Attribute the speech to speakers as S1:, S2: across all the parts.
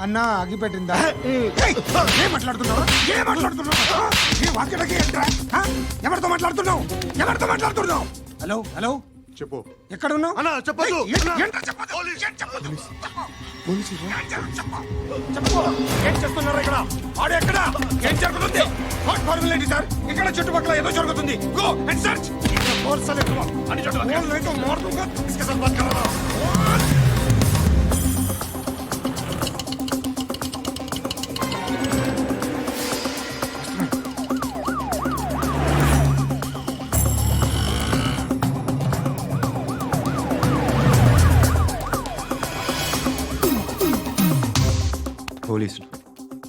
S1: అన్నా అగ్గిపెట్టిందా ఏం మాట్లాడుతున్నావు? ఏం మాట్లాడుతున్నావు? ఏంట్రా? ఎవరితో మాట్లాడుతున్నావు? ఎవరితో మాట్లాడుతున్నావు? Hello hello?
S2: చెప్పు.
S1: ఎక్కడ ఉన్నావు
S2: అన్నా
S1: ఏయ్, ఏం- ఏంట్రా చెప్పొద్దు? ఏం చెప్పొద్దు? ఏం చెప్పు. చెప్పు. ఏం చేస్తున్నారు ఇక్కడ? ఆడు ఎక్కడ? ఏం జరుగుతుంది? వాట్ ఫార్మల్ ఏంటి సార్? ఇక్కడ చుట్టుపక్కల ఏదో జరుగుతుంది. Go and search. అని
S3: పోలీసులు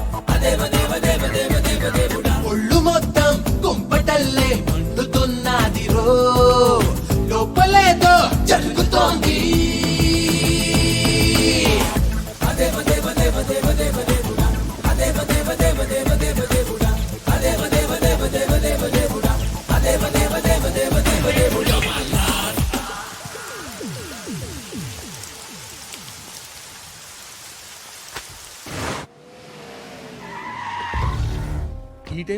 S4: I never
S5: knew.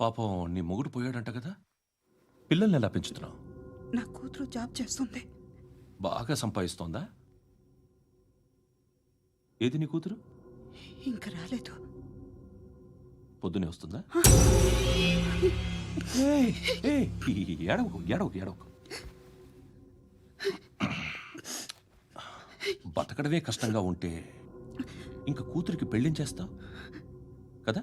S6: పాపం నీ మొగుడు పోయాడంట కదా. పిల్లల్ని ఎలా పెంచుతున్నావు?
S7: నా కూతురు జాబ్ చేస్తుంది.
S6: బాగా సంపాదిస్తోందా? ఏది నీ కూతురు?
S7: ఇంకా రాలేదు.
S6: పొద్దునే వస్తుందా? ఏయ్, ఏయ్, ఏడవకు ఏడవకు ఏడవకు. బతకడమే కష్టంగా ఉంటే ఇంక కూతురికి పెళ్ళించేస్తావు కదా?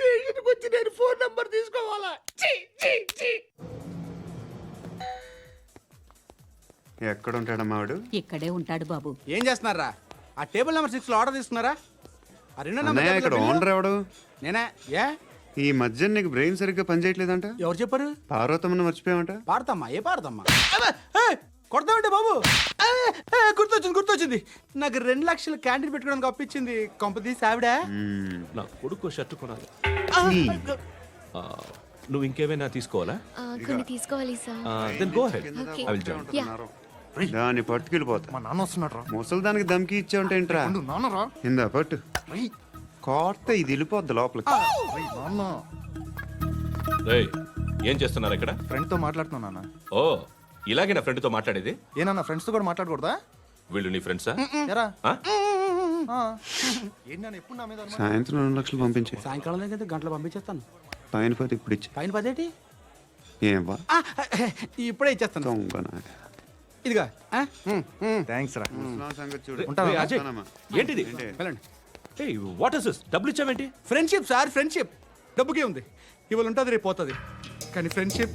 S1: స్టేషన్కి వచ్చి నేను ఫోన్ నెంబర్ తీసుకోవాలా.
S3: ఎక్కడ ఉంటాడమ్మా వాడు?
S7: ఇక్కడే ఉంటాడు బాబు.
S8: ఏం చేస్తున్నారా? ఆ టేబుల్ నెంబర్ సిక్స్లో ఆర్డర్ తీసుకున్నారా? ఆ రెండో నెంబర్
S3: అన్నయ్య ఇక్కడ
S8: టేబుల్లో
S3: ఓనర్ ఎవడు?
S8: బిల్లు? నేనే? ఏ?
S3: ఈ మధ్య నీకు బ్రెయిన్ సరిగ్గా పనిచేయట్లేదంట?
S8: ఎవరు చెప్పారు?
S3: పార్వతమ్మను మర్చిపోయామంట
S8: పాడతామ్మా ఏ పాడతామ్మా? అబ్బే, కొడతామంటే బాబు. గుర్తొచ్చింది గుర్తొచ్చింది. నాకు రెండు లక్షలు క్యాంటీన్ పెట్టుకోవడానికి అప్పించింది కొంపతీసి ఆవిడ.
S6: నా కొడుకు షర్ట్ కొనాలి. ఆ, నువ్వు ఇంకేమైనా తీసుకోవాలా?
S9: కొన్ని తీసుకోవాలి sir.
S6: Then go ahead
S9: Okay.
S6: I will join
S9: ya
S3: దాన్ని పట్టుకెళ్ళిపోతా.
S2: మా నాన్న వస్తున్నాడు రా.
S3: ముసలి దానికి దమ్కి ఇచ్చావుంటేంట్రా
S2: నాన్న రా.
S3: ఇందా పట్టు. కోర్త ఇది వెళ్ళిపోద్ది లోపలికి.
S2: నాన్న.
S6: ఏం చేస్తున్నారు ఇక్కడ?
S10: ఫ్రెండ్తో మాట్లాడుతున్నా నాన్న.
S6: ఓ ఇలాగే నా ఫ్రెండ్తో మాట్లాడేది?
S10: ఏనన్నా ఫ్రెండ్స్తో కూడా మాట్లాడకూడదా?
S6: వీళ్ళు నీ ఫ్రెండ్సా
S10: ఎరా.
S6: ఆ?
S11: ఏంటి నన్ను ఎప్పుడు నా మీద అనుమానం?
S3: సాయంత్రం రెండు లక్షలు పంపించే.
S8: సాయంకాలం దగ్గర గంటలు పంపించేస్తాను.
S3: పైన పది ఇప్పుడు ఇచ్చి.
S8: పైన పదేటి
S3: ఏం
S8: ఆ, ఇప్పుడే ఇచ్చేస్తాను.
S3: దొంగ నా.
S8: ఇదిగా
S11: థ్యాంక్స్ రా.
S3: ముసలాం సంగతి చూడు.
S6: అజయ్. ఏంటిది?
S3: ఏంటి?
S8: వెళ్ళండి.
S6: వాట్ ఇస్ దిస్ డబ్బులు ఇచ్చావేంటి?
S8: ఫ్రెండ్షిప్ సార్ ఫ్రెండ్షిప్ డబ్బుకే ఉంది. ఇవాళ ఉంటుంది రేపు పోతుంది. కానీ ఫ్రెండ్షిప్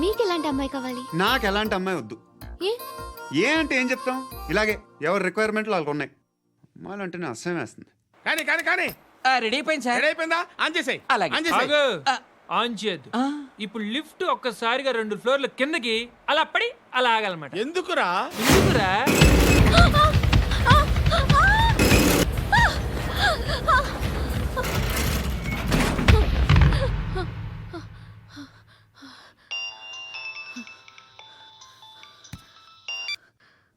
S9: మీకు ఎలాంటి అమ్మాయి కావాలి?
S3: నాకు ఎలాంటి అమ్మాయి వద్దు.
S9: ఏ?
S3: ఏ అంటే ఏం చెప్తాం? ఇలాగే ఎవరి రిక్వైర్మెంట్లు వాళ్ళకు ఉన్నాయి. అమ్మాయిలు అంటేనే అసహ్యం వేస్తుంది.
S1: కానీ కానీ కానీ.
S12: రెడీ అయిపోయింది
S1: రెడీ అయిపోయిందా? ఆన్ చేసేయ్. ఆన్ చేసేయ్.
S12: ఆగు. ఆన్ చేయద్దు. ఇప్పుడు లిఫ్ట్ ఒక్కసారిగా రెండు ఫ్లోర్ల కిందకి అలా పడి అలా ఆగాలన్నమాట.
S1: ఎందుకురా?
S12: ఎందుకురా?